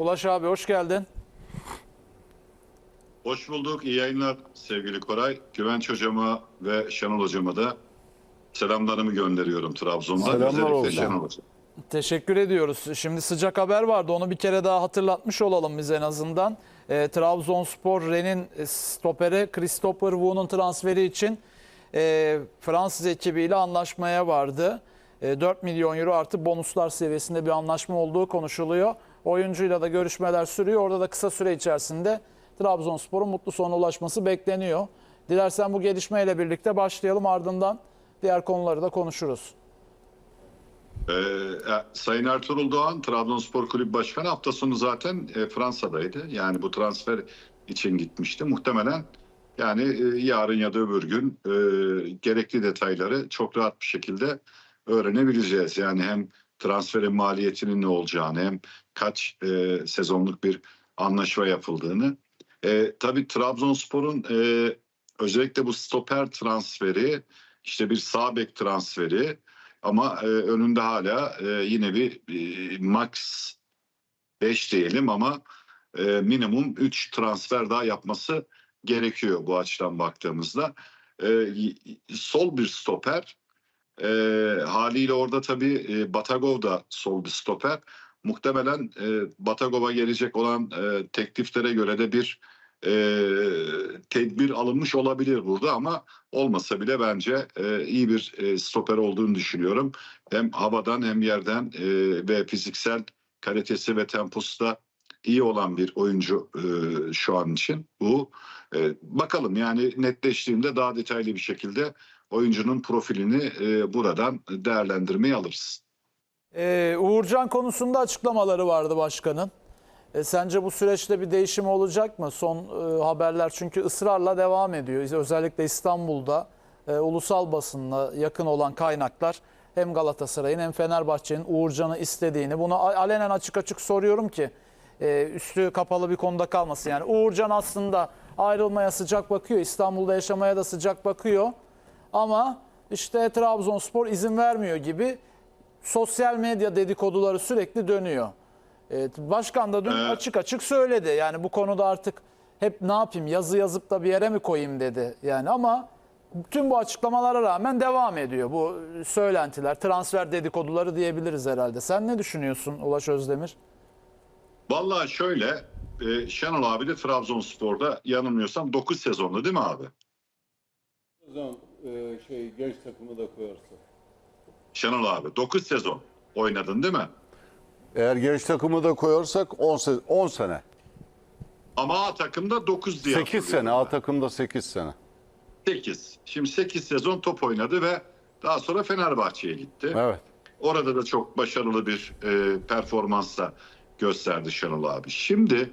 Ulaş abi hoş geldin. Hoş bulduk. İyi yayınlar sevgili Koray. Güvenç hocama ve Şenol hocama da selamlarımı gönderiyorum Trabzon'dan. Selamlar olsun. Şenol hocam. Teşekkür ediyoruz. Şimdi sıcak haber vardı. Onu bir kere daha hatırlatmış olalım biz en azından. E, Trabzonspor Ren'in e, stoperi Christopher Wu'nun transferi için e, Fransız ekibiyle anlaşmaya vardı. E, 4 milyon euro artı bonuslar seviyesinde bir anlaşma olduğu konuşuluyor. Oyuncuyla da görüşmeler sürüyor. Orada da kısa süre içerisinde Trabzonspor'un mutlu sona ulaşması bekleniyor. Dilersen bu gelişmeyle birlikte başlayalım ardından diğer konuları da konuşuruz. Ee, e, Sayın Ertuğrul Doğan, Trabzonspor Kulübü Başkanı hafta sonu zaten e, Fransa'daydı. Yani bu transfer için gitmişti. Muhtemelen yani e, yarın ya da öbür gün e, gerekli detayları çok rahat bir şekilde öğrenebileceğiz. Yani hem transferin maliyetinin ne olacağını hem kaç e, sezonluk bir anlaşma yapıldığını. E, tabii Trabzonspor'un e, özellikle bu stoper transferi, işte bir sağ bek transferi ama e, önünde hala e, yine bir e, max 5 diyelim ama e, minimum 3 transfer daha yapması gerekiyor bu açıdan baktığımızda. E, sol bir stoper e, haliyle orada tabii e, Batagov da sol bir stoper. Muhtemelen e, Batagov'a gelecek olan e, tekliflere göre de bir e, tedbir alınmış olabilir burada ama olmasa bile bence e, iyi bir e, stoper olduğunu düşünüyorum. Hem havadan hem yerden e, ve fiziksel kalitesi ve temposu da iyi olan bir oyuncu e, şu an için bu. E, bakalım yani netleştiğinde daha detaylı bir şekilde oyuncunun profilini e, buradan değerlendirmeye alırız. Ee, Uğurcan konusunda açıklamaları vardı başkanın. E, sence bu süreçte bir değişim olacak mı? Son e, haberler çünkü ısrarla devam ediyor. Özellikle İstanbul'da e, ulusal basınla yakın olan kaynaklar hem Galatasaray'ın hem Fenerbahçe'nin Uğurcan'ı istediğini bunu alenen açık açık soruyorum ki e, üstü kapalı bir konuda kalmasın. Yani Uğurcan aslında ayrılmaya sıcak bakıyor. İstanbul'da yaşamaya da sıcak bakıyor. Ama işte Trabzonspor izin vermiyor gibi sosyal medya dedikoduları sürekli dönüyor. Evet, başkan da dün Evet. açık açık söyledi. Yani bu konuda artık hep ne yapayım yazı yazıp da bir yere mi koyayım dedi. Yani ama tüm bu açıklamalara rağmen devam ediyor bu söylentiler, transfer dedikoduları diyebiliriz herhalde. Sen ne düşünüyorsun Ulaş Özdemir? Vallahi şöyle e, Şenol abi de Trabzonspor'da yanılmıyorsam 9 sezonlu değil mi abi? Zaman e, şey genç takımı da koyarsa. Şenol abi 9 sezon oynadın değil mi? Eğer genç takımı da koyarsak 10 sene. 10 sene. Ama A takımda 9 diye 8 sene. A takımda 8 sene. 8. Şimdi 8 sezon top oynadı ve daha sonra Fenerbahçe'ye gitti. Evet. Orada da çok başarılı bir e, performansla gösterdi Şenol abi. Şimdi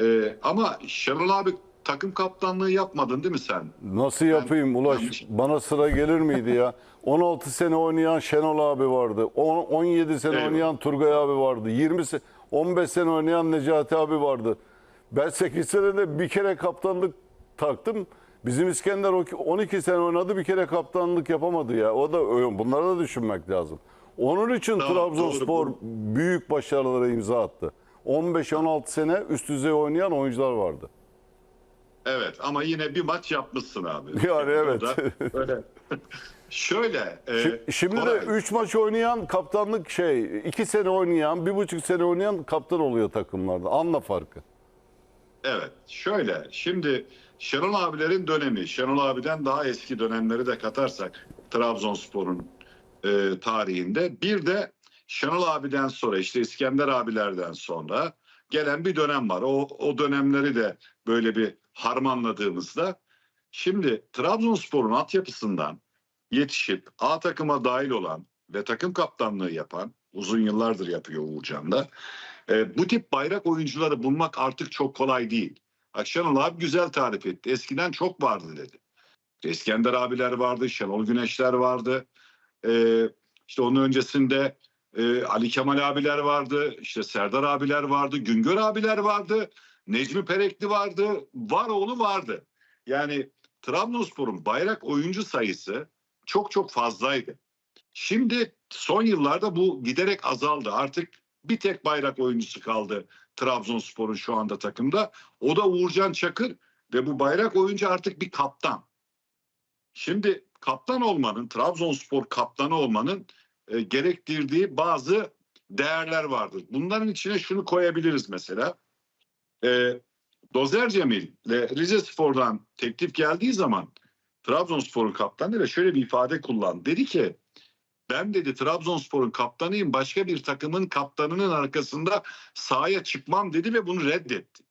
e, ama Şenol abi takım kaptanlığı yapmadın değil mi sen? Nasıl yapayım Ulaş? yanlış- Bana sıra gelir miydi ya? 16 sene oynayan Şenol abi vardı. On- 17 sene Evet. oynayan Turgay abi vardı. 20 se 15 sene oynayan Necati abi vardı. Ben 8 senede bir kere kaptanlık taktım. Bizim İskender o- 12 sene oynadı bir kere kaptanlık yapamadı ya. O da bunları da düşünmek lazım. Onun için Tamam, Trabzonspor doğru. büyük başarılara imza attı. 15-16 sene üst düzey oynayan oyuncular vardı. Evet ama yine bir maç yapmışsın abi. Yani evet. Böyle. Şöyle. e, Şi- Şimdi de Koray, 3 maç oynayan kaptanlık şey 2 sene oynayan 1,5 sene oynayan kaptan oluyor takımlarda. Anla farkı. Evet. Şöyle. Şimdi Şenol abilerin dönemi, Şenol abiden daha eski dönemleri de katarsak Trabzonspor'un e, tarihinde bir de Şenol abiden sonra işte İskender abilerden sonra gelen bir dönem var. O, o dönemleri de böyle bir harmanladığımızda şimdi Trabzonspor'un altyapısından yetişip A takıma dahil olan ve takım kaptanlığı yapan uzun yıllardır yapıyor Uğurcan da. E, bu tip bayrak oyuncuları bulmak artık çok kolay değil. Bak Şenol abi güzel tarif etti. Eskiden çok vardı dedi. İskender abiler vardı, Şenol Güneşler vardı. E, işte onun öncesinde e, Ali Kemal abiler vardı, işte Serdar abiler vardı, Güngör abiler vardı, Necmi Perekli vardı, Varoğlu vardı. Yani Trabzonspor'un bayrak oyuncu sayısı çok çok fazlaydı. Şimdi son yıllarda bu giderek azaldı. Artık Bir tek bayrak oyuncusu kaldı Trabzonspor'un şu anda takımda. O da Uğurcan Çakır ve bu bayrak oyuncu artık bir kaptan. Şimdi kaptan olmanın, Trabzonspor kaptanı olmanın e, gerektirdiği bazı değerler vardır. Bunların içine şunu koyabiliriz mesela. E, Dozer Cemil ile Rize Spor'dan teklif geldiği zaman Trabzonspor'un kaptanı da şöyle bir ifade kullandı. Dedi ki ben dedi Trabzonspor'un kaptanıyım başka bir takımın kaptanının arkasında sahaya çıkmam dedi ve bunu reddetti.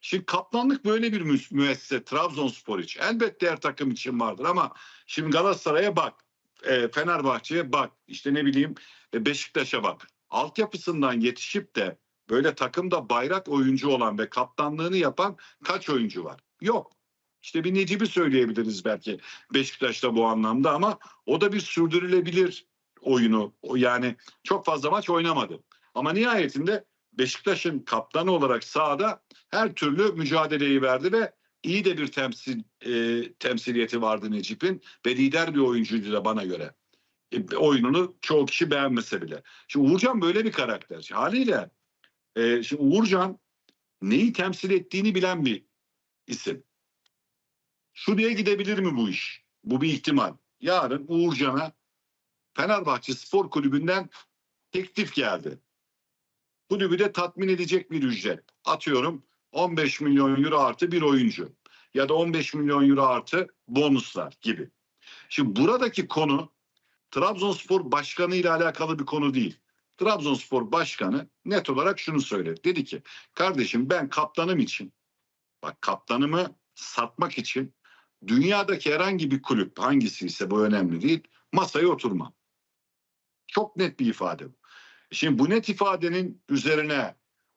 Şimdi kaptanlık böyle bir mü- müessese Trabzonspor için. Elbette her takım için vardır ama şimdi Galatasaray'a bak, e, Fenerbahçe'ye bak, işte ne bileyim e, Beşiktaş'a bak. Altyapısından yetişip de böyle takımda bayrak oyuncu olan ve kaptanlığını yapan kaç oyuncu var? Yok. İşte bir Necip'i söyleyebiliriz belki Beşiktaş'ta bu anlamda ama o da bir sürdürülebilir oyunu. Yani çok fazla maç oynamadı. Ama nihayetinde Beşiktaş'ın kaptanı olarak sahada her türlü mücadeleyi verdi ve iyi de bir temsil e, temsiliyeti vardı Necip'in ve lider bir oyuncuydu da bana göre. E, oyununu çoğu kişi beğenmese bile. Şimdi Uğurcan böyle bir karakter. Haliyle e, şimdi Uğurcan neyi temsil ettiğini bilen bir isim. Şuraya gidebilir mi bu iş? Bu bir ihtimal. Yarın Uğurcan'a Fenerbahçe Spor Kulübü'nden teklif geldi. Kulübü de tatmin edecek bir ücret. Atıyorum 15 milyon euro artı bir oyuncu. Ya da 15 milyon euro artı bonuslar gibi. Şimdi buradaki konu Trabzonspor Başkanı ile alakalı bir konu değil. Trabzonspor Başkanı net olarak şunu söyledi. Dedi ki kardeşim ben kaptanım için bak kaptanımı satmak için dünyadaki herhangi bir kulüp hangisi ise bu önemli değil masaya oturmam. Çok net bir ifade bu. Şimdi bu net ifadenin üzerine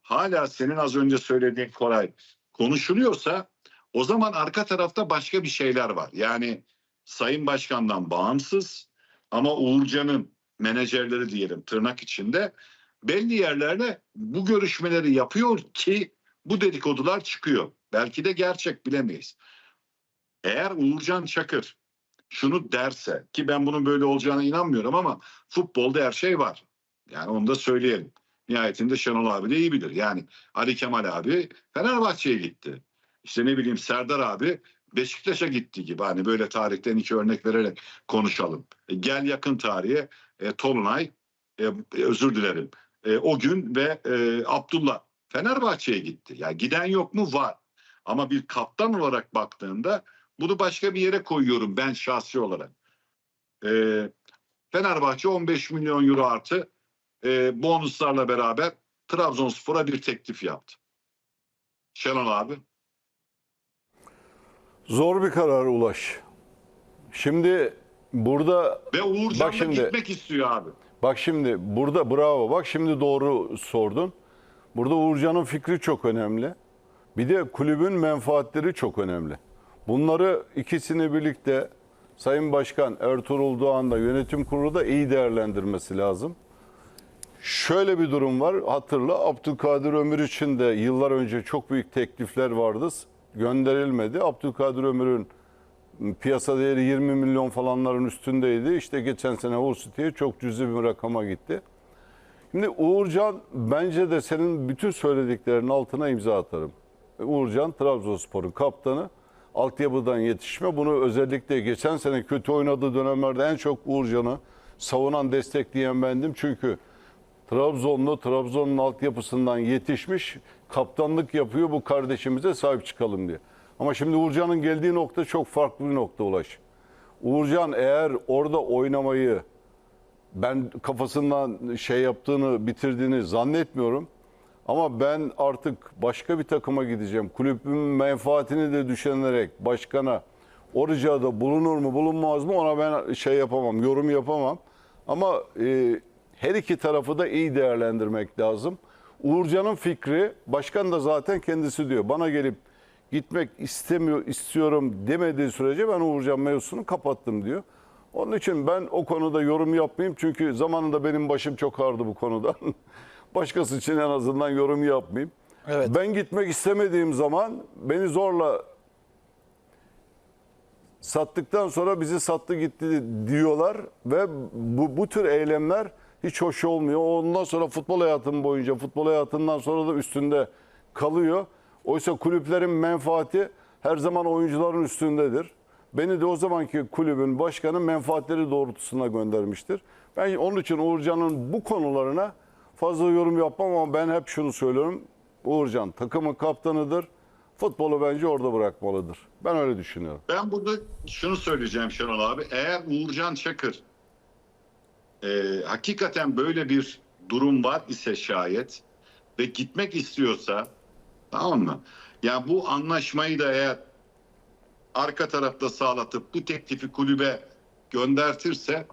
hala senin az önce söylediğin Koray konuşuluyorsa o zaman arka tarafta başka bir şeyler var. Yani Sayın Başkan'dan bağımsız ama Uğurcan'ın menajerleri diyelim tırnak içinde belli yerlerde bu görüşmeleri yapıyor ki bu dedikodular çıkıyor. Belki de gerçek bilemeyiz. Eğer Uğurcan Çakır şunu derse ki ben bunun böyle olacağına inanmıyorum ama futbolda her şey var. Yani onu da söyleyelim. Nihayetinde Şenol abi de iyi bilir. Yani Ali Kemal abi Fenerbahçe'ye gitti. İşte ne bileyim Serdar abi Beşiktaş'a gitti gibi. Hani böyle tarihten iki örnek vererek konuşalım. E, gel yakın tarihe e, Tolunay e, özür dilerim. E, o gün ve e, Abdullah Fenerbahçe'ye gitti. Ya giden yok mu? Var. Ama bir kaptan olarak baktığında bunu başka bir yere koyuyorum ben şahsi olarak. E, Fenerbahçe 15 milyon euro artı e, bonuslarla beraber Trabzonspor'a bir teklif yaptı. Şenol abi. Zor bir karar Ulaş. Şimdi burada Ve Uğurcan da gitmek istiyor abi. Bak şimdi burada bravo. Bak şimdi doğru sordun. Burada Uğurcan'ın fikri çok önemli. Bir de kulübün menfaatleri çok önemli. Bunları ikisini birlikte Sayın Başkan Ertuğrul Doğan da yönetim kurulu da iyi değerlendirmesi lazım. Şöyle bir durum var. Hatırla Abdülkadir Ömür için de yıllar önce çok büyük teklifler vardı. Gönderilmedi. Abdülkadir Ömür'ün piyasa değeri 20 milyon falanların üstündeydi. İşte geçen sene Hull City'ye çok cüzi bir rakama gitti. Şimdi Uğurcan bence de senin bütün söylediklerinin altına imza atarım. Uğurcan Trabzonspor'un kaptanı. Altyapıdan yetişme. Bunu özellikle geçen sene kötü oynadığı dönemlerde en çok Uğurcan'ı savunan, destekleyen bendim. Çünkü Trabzonlu, Trabzon'un altyapısından yetişmiş, kaptanlık yapıyor bu kardeşimize sahip çıkalım diye. Ama şimdi Uğurcan'ın geldiği nokta çok farklı bir nokta Ulaş. Uğurcan eğer orada oynamayı ben kafasından şey yaptığını, bitirdiğini zannetmiyorum. Ama ben artık başka bir takıma gideceğim. Kulübün menfaatini de düşünerek başkana o ricada bulunur mu bulunmaz mı ona ben şey yapamam, yorum yapamam. Ama e, her iki tarafı da iyi değerlendirmek lazım. Uğurcan'ın fikri, başkan da zaten kendisi diyor. Bana gelip gitmek istemiyor, istiyorum demediği sürece ben Uğurcan mevzusunu kapattım diyor. Onun için ben o konuda yorum yapmayayım. Çünkü zamanında benim başım çok ağrıdı bu konuda. Başkası için en azından yorum yapmayayım. Evet. Ben gitmek istemediğim zaman beni zorla sattıktan sonra bizi sattı gitti diyorlar ve bu, bu tür eylemler hiç hoş olmuyor. Ondan sonra futbol hayatım boyunca, futbol hayatından sonra da üstünde kalıyor. Oysa kulüplerin menfaati her zaman oyuncuların üstündedir. Beni de o zamanki kulübün başkanı menfaatleri doğrultusunda göndermiştir. Ben onun için Uğurcan'ın bu konularına fazla yorum yapmam ama ben hep şunu söylüyorum. Uğurcan takımın kaptanıdır. Futbolu bence orada bırakmalıdır. Ben öyle düşünüyorum. Ben burada şunu söyleyeceğim Şenol abi. Eğer Uğurcan Çakır e, hakikaten böyle bir durum var ise şayet ve gitmek istiyorsa tamam mı? Ya bu anlaşmayı da eğer arka tarafta sağlatıp bu teklifi kulübe göndertirse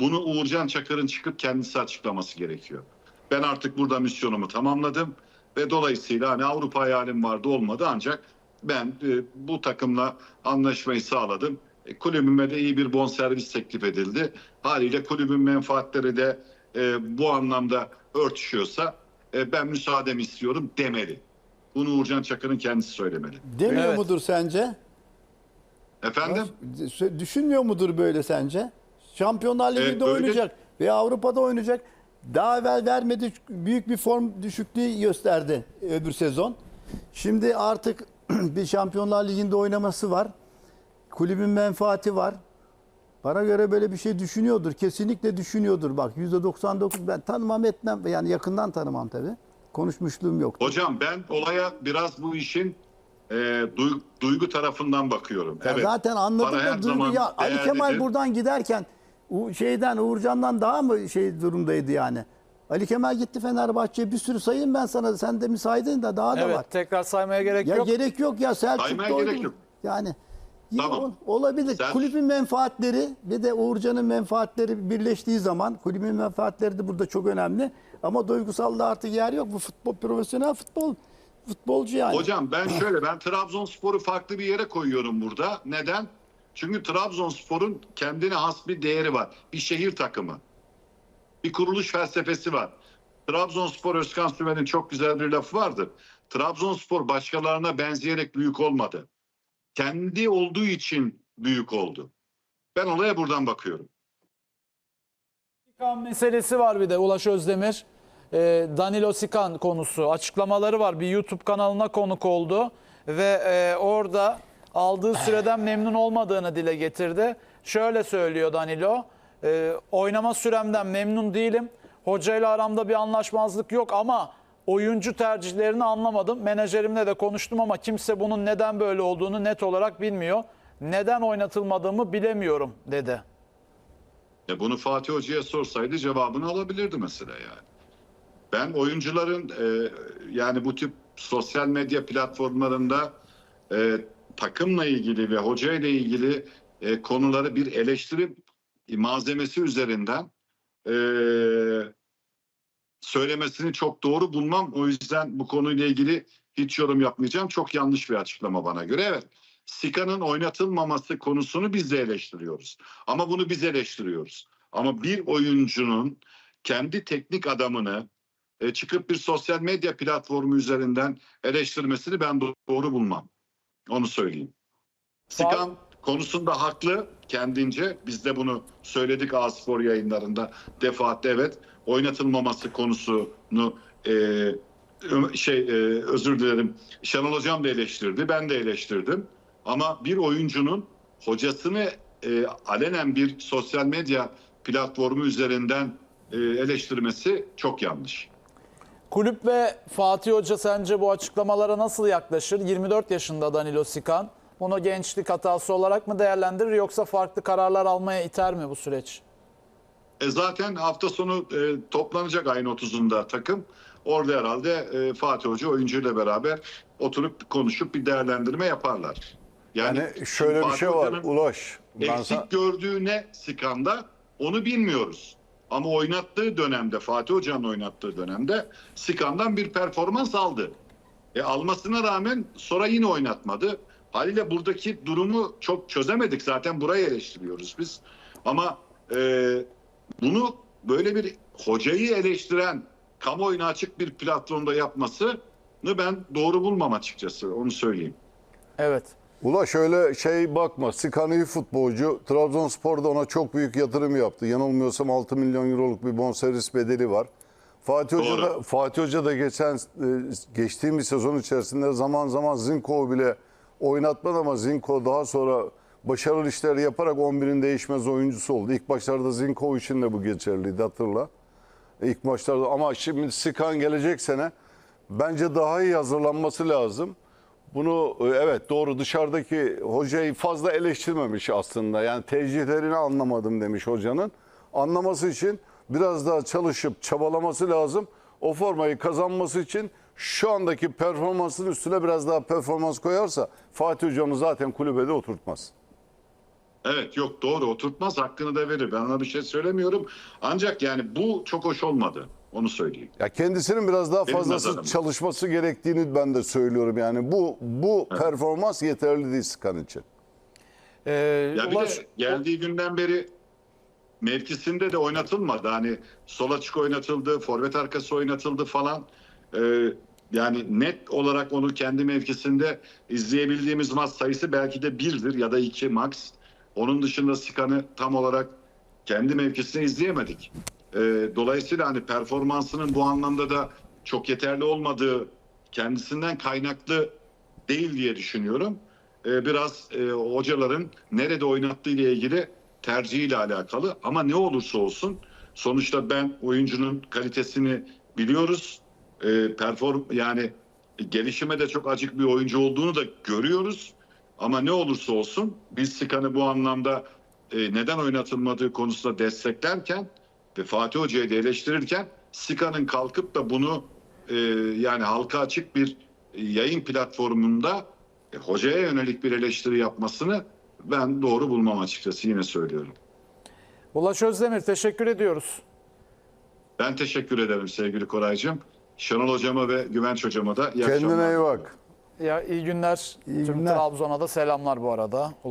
bunu Uğurcan Çakır'ın çıkıp kendisi açıklaması gerekiyor. Ben artık burada misyonumu tamamladım ve dolayısıyla hani Avrupa hayalim vardı olmadı ancak ben e, bu takımla anlaşmayı sağladım. E, kulübüme de iyi bir bonservis teklif edildi. Haliyle kulübün menfaatleri de e, bu anlamda örtüşüyorsa e, ben müsaademi istiyorum demeli. Bunu Uğurcan Çakır'ın kendisi söylemeli. Demiyor Evet. mudur sence? Efendim? Düşünmüyor mudur böyle sence? Şampiyonlar Ligi'nde Evet, öyle. oynayacak ve Avrupa'da oynayacak. Daha evvel vermedi büyük bir form düşüklüğü gösterdi öbür sezon. Şimdi artık bir Şampiyonlar Ligi'nde oynaması var. Kulübün menfaati var. Bana göre böyle bir şey düşünüyordur. Kesinlikle düşünüyordur. Bak %99 ben tanımam etmem. Yani yakından tanımam tabii. Konuşmuşluğum yok. Hocam ben olaya biraz bu işin e, duy- duygu tarafından bakıyorum. Ya evet. zaten anladım da duygu- ya Ali. Kemal buradan giderken şeyden Uğurcan'dan daha mı şey durumdaydı yani? Ali Kemal gitti Fenerbahçe'ye bir sürü sayayım ben sana. Sen de mi saydın da daha da Evet var. tekrar saymaya gerek Ya yok. gerek yok ya Selçuk Saymaya da gerek yok. Yani Tamam. ol- olabilir. Selçuk- Kulübün menfaatleri ve de Uğurcan'ın menfaatleri birleştiği zaman kulübün menfaatleri de burada çok önemli. Ama duygusalda artık yer yok. Bu futbol profesyonel futbol futbolcu yani. Hocam ben şöyle ben Trabzonspor'u farklı bir yere koyuyorum burada. Neden? Çünkü Trabzonspor'un kendine has bir değeri var. Bir şehir takımı. Bir kuruluş felsefesi var. Trabzonspor Özkan Sümer'in çok güzel bir lafı vardır. Trabzonspor başkalarına benzeyerek büyük olmadı. Kendi olduğu için büyük oldu. Ben olaya buradan bakıyorum. Sikan meselesi var bir de Ulaş Özdemir. Ee, Danilo Sikan konusu açıklamaları var. Bir YouTube kanalına konuk oldu ve e, orada aldığı süreden memnun olmadığını dile getirdi. Şöyle söylüyor Danilo. e, oynama süremden memnun değilim. Hocayla aramda bir anlaşmazlık yok ama oyuncu tercihlerini anlamadım. Menajerimle de konuştum ama kimse bunun neden böyle olduğunu net olarak bilmiyor. Neden oynatılmadığımı bilemiyorum dedi. E bunu Fatih Hoca'ya sorsaydı cevabını alabilirdi mesela yani. Ben oyuncuların e, yani bu tip sosyal medya platformlarında e, takımla ilgili ve hoca ile ilgili e, konuları bir eleştiri malzemesi üzerinden e, söylemesini çok doğru bulmam. O yüzden bu konuyla ilgili hiç yorum yapmayacağım. Çok yanlış bir açıklama bana göre. Evet. Sika'nın oynatılmaması konusunu biz de eleştiriyoruz. Ama bunu biz eleştiriyoruz. Ama bir oyuncunun kendi teknik adamını e, çıkıp bir sosyal medya platformu üzerinden eleştirmesini ben do- doğru bulmam. Onu söyleyeyim. Sikan konusunda haklı kendince. Biz de bunu söyledik A-Spor yayınlarında defaatle evet. Oynatılmaması konusunu e, şey e, özür dilerim. Şenol Hocam da eleştirdi. Ben de eleştirdim. Ama bir oyuncunun hocasını e, alenen bir sosyal medya platformu üzerinden e, eleştirmesi çok yanlış. Kulüp ve Fatih Hoca sence bu açıklamalara nasıl yaklaşır? 24 yaşında Danilo Sikan. Bunu gençlik hatası olarak mı değerlendirir yoksa farklı kararlar almaya iter mi bu süreç? E zaten hafta sonu e, toplanacak ayın 30'unda takım. Orada herhalde e, Fatih Hoca oyuncuyla beraber oturup konuşup bir değerlendirme yaparlar. Yani şimdi şöyle bir şey var Hoca'nın Ulaş. Eksik sana- gördüğü ne Sikan'da onu bilmiyoruz. Ama oynattığı dönemde Fatih Hoca'nın oynattığı dönemde Sikan'dan bir performans aldı. E almasına rağmen sonra yine oynatmadı. Haliyle buradaki durumu çok çözemedik. Zaten burayı eleştiriyoruz biz. Ama e, bunu böyle bir hocayı eleştiren kamuoyuna açık bir platformda yapmasını ben doğru bulmam açıkçası. Onu söyleyeyim. Evet. Ula şöyle şey bakma. Sikan iyi futbolcu. Trabzonspor'da ona çok büyük yatırım yaptı. Yanılmıyorsam 6 milyon euroluk bir bonservis bedeli var. Fatih Hoca da, Fatih Hoca da geçen e, geçtiğimiz sezon içerisinde zaman zaman Zinko'yu bile oynatmadı ama Zinko daha sonra başarılı işler yaparak 11'in değişmez oyuncusu oldu. İlk başlarda Zinko için de bu geçerliydi hatırla. İlk maçlarda ama şimdi Sikan gelecek sene bence daha iyi hazırlanması lazım. Bunu e, evet doğru dışarıdaki hocayı fazla eleştirmemiş aslında. Yani tercihlerini anlamadım demiş hocanın. Anlaması için biraz daha çalışıp çabalaması lazım. O formayı kazanması için şu andaki performansın üstüne biraz daha performans koyarsa Fatih Hoca onu zaten kulübede oturtmaz. Evet yok doğru oturtmaz hakkını da verir. Ben ona bir şey söylemiyorum. Ancak yani bu çok hoş olmadı. Onu söyleyeyim. Ya kendisinin biraz daha Benim fazlası nazarım. çalışması gerektiğini ben de söylüyorum. Yani bu bu performans yeterli değil Skan için. Ee, Ya bir Ulaş- de geldiği günden beri mevkisinde de oynatılmadı. Hani sol açık oynatıldı, forvet arkası oynatıldı falan. Ee, yani net olarak onu kendi mevkisinde izleyebildiğimiz maç sayısı belki de birdir ya da iki max. Onun dışında Sikan'ı tam olarak kendi mevkisinde izleyemedik. Ee, dolayısıyla hani performansının bu anlamda da çok yeterli olmadığı kendisinden kaynaklı değil diye düşünüyorum. Ee, biraz e, hocaların nerede oynattığı ile ilgili tercihiyle alakalı. Ama ne olursa olsun sonuçta ben oyuncunun kalitesini biliyoruz. Ee, perform yani gelişime de çok açık bir oyuncu olduğunu da görüyoruz. Ama ne olursa olsun biz Sikan'ı bu anlamda e, neden oynatılmadığı konusunda desteklerken ve Fatih Hoca'yı da eleştirirken Sikan'ın kalkıp da bunu e, yani halka açık bir e, yayın platformunda e, hocaya yönelik bir eleştiri yapmasını ben doğru bulmam açıkçası yine söylüyorum. Ulaş Özdemir teşekkür ediyoruz. Ben teşekkür ederim sevgili Koraycığım. Şenol hocama ve Güvenç hocama da iyi Kendine akşamlar. iyi bak. Ya iyi günler. İyi Tüm günler. Trabzon'a da selamlar bu arada.